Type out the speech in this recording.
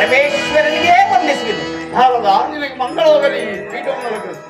ಪರಮೇಶ್ವರನಿಗೆ ವಂದಿಸುವುದು ಹೌದಾ ನಿನಗೆ ಮಂಗಳವಾಗಲಿ. ಪೀಠವನ್ನು